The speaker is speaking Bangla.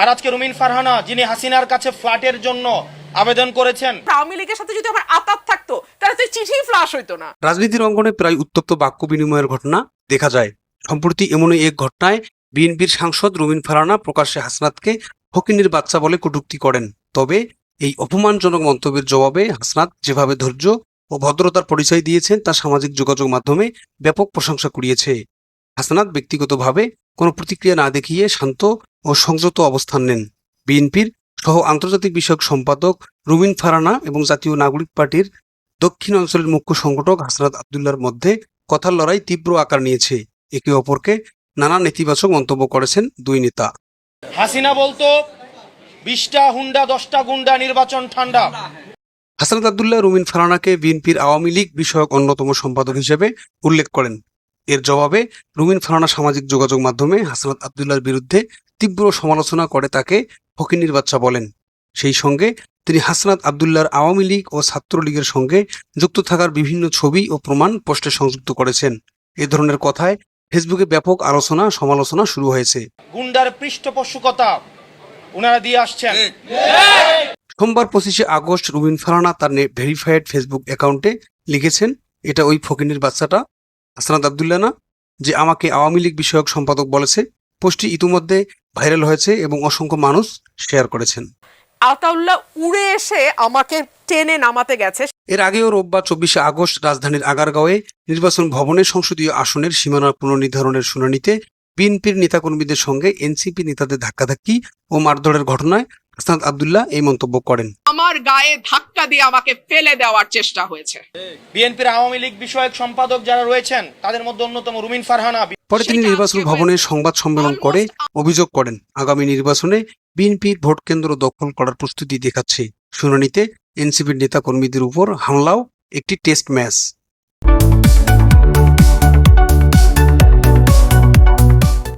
আর আজকে রুমিন ফারহানা যিনি হাসিনার কাছে ফ্ল্যাটের জন্য আবেদন করেছেন। আওয়ামী লীগের সাথে যদি আমার আতাত থাকতো তাহলে তো চিঠি ফ্লাশ হইতো না। রাজনীতির অঙ্গনে প্রায় উত্তপ্ত বাক্য বিনিময়ের ঘটনা দেখা যায়। সম্প্রতি এমনই এক ঘটনায় বিএনপির সাংসদ রুমিন ফারানা প্রকাশ্যে হাসনাতকে ফকিনির বাচ্চা বলে কটূক্তি করেন। তবে এই অপমানজনক মন্তব্যের জবাবে হাসনাত যেভাবে ধৈর্য ও ভদ্রতার পরিচয় দিয়েছেন তা সামাজিক যোগাযোগ মাধ্যমে ব্যাপক প্রশংসা কুড়িয়েছে। হাসনাত ব্যক্তিগতভাবে কোনো প্রতিক্রিয়া না দেখিয়ে শান্ত ও সংযত অবস্থান নেন। বিএনপির সহ আন্তর্জাতিক বিষয়ক সম্পাদক রুমিন ফারানা এবং জাতীয় নাগরিক পার্টির দক্ষিণ অঞ্চলের মুখ্য সংগঠক হাসনাত আবদুল্লার মধ্যে কথার লড়াই তীব্র আকার নিয়েছে। একে অপরকে নানা নেতিবাচক মন্তব্য করেছেন দুই নেতা। হাসিনা বলতো বিশটা হুন্ডা দশটা গুন্ডা নির্বাচন ঠান্ডা। হাসনাত আবদুল্লাহ রুমিন ফারানাকে বিএনপির আওয়ামী লীগ বিষয়ক অন্যতম সম্পাদক হিসেবে উল্লেখ করেন। এর জবাবে রুমিন ফারানা সামাজিক যোগাযোগ মাধ্যমে হাসনাত আবদুল্লার বিরুদ্ধে তীব্র সমালোচনা করে তাকে ফকিনির বাচ্চা বলেন। সেই সঙ্গে তিনি হাসনাত আবদুল্লার আওয়ামী লীগ ও ছাত্রলীগের সঙ্গে যুক্ত থাকার বিভিন্ন ছবি ও প্রমাণ পোস্টে সংযুক্ত করেছেন। এ ধরনের কথায় ফেসবুকে ব্যাপক আলোচনা সমালোচনা শুরু হয়েছে। গুন্ডার পৃষ্ঠপোষকতা ওনারা দিয়ে আসছেন। সোমবার পঁচিশে আগস্ট রুবিন ফারানা তার ভেরিফাইড ফেসবুক অ্যাকাউন্টে লিখেছেন এটা ওই ফকিনের বাচ্চাটা। হাসনাত আবদুল্লা না যে আমাকে আওয়ামী লীগ বিষয়ক সম্পাদক বলেছে। পোস্টটি ইতিমধ্যে ভাইরাল হয়েছে এবং অসংখ্য মানুষ শেয়ার করেছেন। আতাউল্লাহ উড়ে এসে আমাকে টেনে নামাতে গেছে। এর আগেও রোববার চব্বিশে আগস্ট রাজধানীর আগারগাঁওয়ে নির্বাচন ভবনে সংসদীয় আসনের সীমানা পুনর্নির্ধারণের শুনানিতে বিএনপির নেতাকর্মীদের সঙ্গে এনসিপি নেতাদের ধাক্কাধাক্কি ও মারধরের ঘটনায় হাসনাত আবদুল্লাহ এই মন্তব্য করেন। আমার গায়ে ধাক্কা দিয়ে আমাকে ফেলে দেওয়ার চেষ্টা হয়েছে। বিএনপির আওয়ামী লীগ বিষয়ক সম্পাদক যারা রয়েছেন তাদের মধ্যে অন্যতম রুমিন ফারহানা পরে তিনি নির্বাচন ভবনে সংবাদ সম্মেলন করে অভিযোগ করেন আগামী নির্বাচনে বিএনপি ভোট কেন্দ্র দখল করার প্রস্তুতি দেখাচ্ছে। শুনানিতে এনসিপির নেতা কর্মীদের উপর হামলাও একটি টেস্ট ম্যাচ